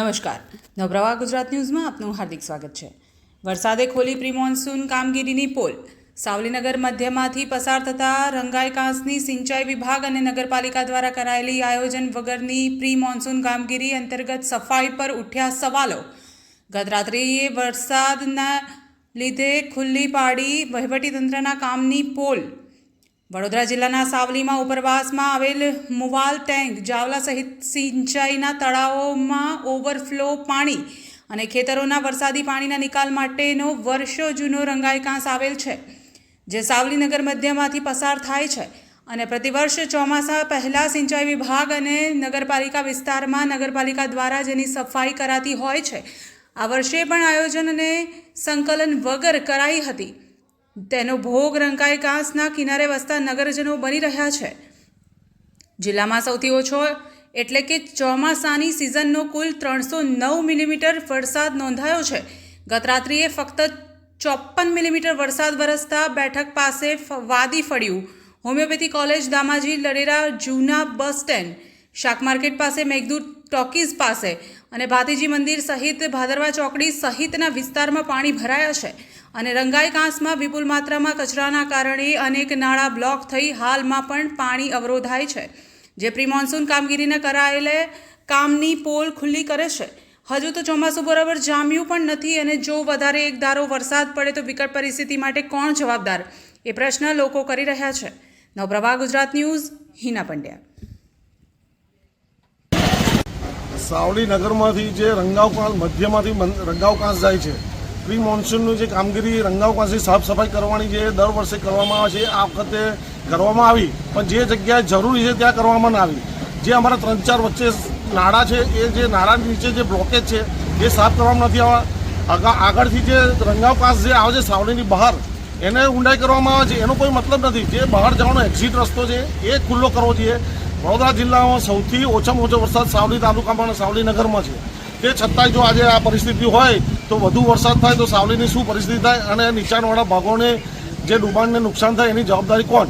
નમસ્કાર. નવપ્રવાહ ગુજરાત ન્યૂઝમાં આપનું હાર્દિક સ્વાગત છે. વરસાદે ખોલી પ્રી મોન્સૂન કામગીરીની પોલ. સાવલીનગર મધ્યમાંથી પસાર થતા રંગાઈ કાંસની સિંચાઈ વિભાગ અને નગરપાલિકા દ્વારા કરાયેલી આયોજન વગરની પ્રી મોન્સૂન કામગીરી અંતર્ગત સફાઈ પર ઉઠ્યા સવાલો. ગતરાત્રિએ વરસાદના લીધે ખુલ્લી પાડી વહીવટીતંત્રના કામની પોલ. વડોદરા જિલ્લાના સાવલીમાં ઉપરવાસમાં આવેલ મુવાલ ટેન્ક જાવલા સહિત સિંચાઈના તળાવોમાં ઓવરફ્લો પાણી અને ખેતરોના વરસાદી પાણીના નિકાલ માટેનો વર્ષો જૂનો રંગાઈ કાંસ આવેલ છે, જે સાવલીનગર મધ્યમાંથી પસાર થાય છે અને પ્રતિવર્ષ ચોમાસા પહેલાં સિંચાઈ વિભાગ અને નગરપાલિકા વિસ્તારમાં નગરપાલિકા દ્વારા જેની સફાઈ કરાતી હોય છે, આ વર્ષે પણ આયોજન અને સંકલન વગર કરાઈ હતી. તેનો ભોગ રંકાઈ કાંસના કિનારે વસતા નગરજનો બની રહ્યા છે. જિલ્લામાં સૌથી ઓછો એટલે કે ચોમાસાની સિઝનનો કુલ ત્રણસો નવ મિલીમીટર વરસાદ નોંધાયો છે. ગતરાત્રિએ ફક્ત ચોપ્પન મિલીમીટર વરસાદ વરસતા બેઠક પાસે વાદી ફળ્યું. હોમિયોપેથી કોલેજ દામાજી લડેરા જૂના બસ સ્ટેન્ડ, શાક માર્કેટ પાસે મેઘદૂત ટોકીઝ પાસે અને ભાતીજી મંદિર સહિત ભાદરવા ચોકડી સહિતના વિસ્તારમાં પાણી ભરાયા છે. અને રંગાઈ કાંસમાં વિપુલ માત્રામાં કચરાના કારણે અનેક નાળા બ્લોક થઈ હાલમાં પણ પાણી અવરોધાય છે. જે પ્રી મોન્સૂન કામગીરીને કરાયેલે કામની પોલ ખુલ્લી કરે છે. હજુ તો ચોમાસું બરાબર જામ્યું પણ નથી અને જો વધારે એક ધારો વરસાદ પડે તો વિકટ પરિસ્થિતિ માટે કોણ જવાબદાર? એ પ્રશ્ન લોકો કરી રહ્યા છે. નવપ્રભા, ગુજરાત ન્યૂઝ, હિના પંડ્યા. સાવલી નગરમાંથી જે રંગાવકાંસ મધ્યમાંથી રંગાવકાંસ જાય છે પ્રી મોન્સૂનની જે કામગીરી રંગાવકાંસની સાફ સફાઈ કરવાની જે દર વર્ષે કરવામાં આવે છે, આ વખતે કરવામાં આવી. પણ જે જગ્યાએ જરૂરી છે ત્યાં કરવામાં ના આવી. જે અમારા ત્રણ ચાર વચ્ચે નાળા છે, એ જે નાળાની નીચે જે બ્લોકેજ છે, એ સાફ કરવામાં નથી આગા, આગળથી જે રંગાવકાંસ જે આવે છે સાવલીની બહાર, એને ઊંડાઈ કરવામાં આવે છે. એનો કોઈ મતલબ નથી. જે બહાર જવાનો એક્ઝિટ રસ્તો છે, એ ખુલ્લો કરવો જોઈએ. વડોદરા જિલ્લામાં સૌથી ઓછામાં ઓછો વરસાદ સાવલી તાલુકામાં અને સાવલી નગરમાં છે. તે છતાંય જો આજે આ પરિસ્થિતિ હોય તો વધુ વરસાદ થાય તો સાવલીની શું પરિસ્થિતિ થાય? અને નીચાણવાળા ભાગોને જે ડુબાણને નુકસાન થાય એની જવાબદારી કોણ?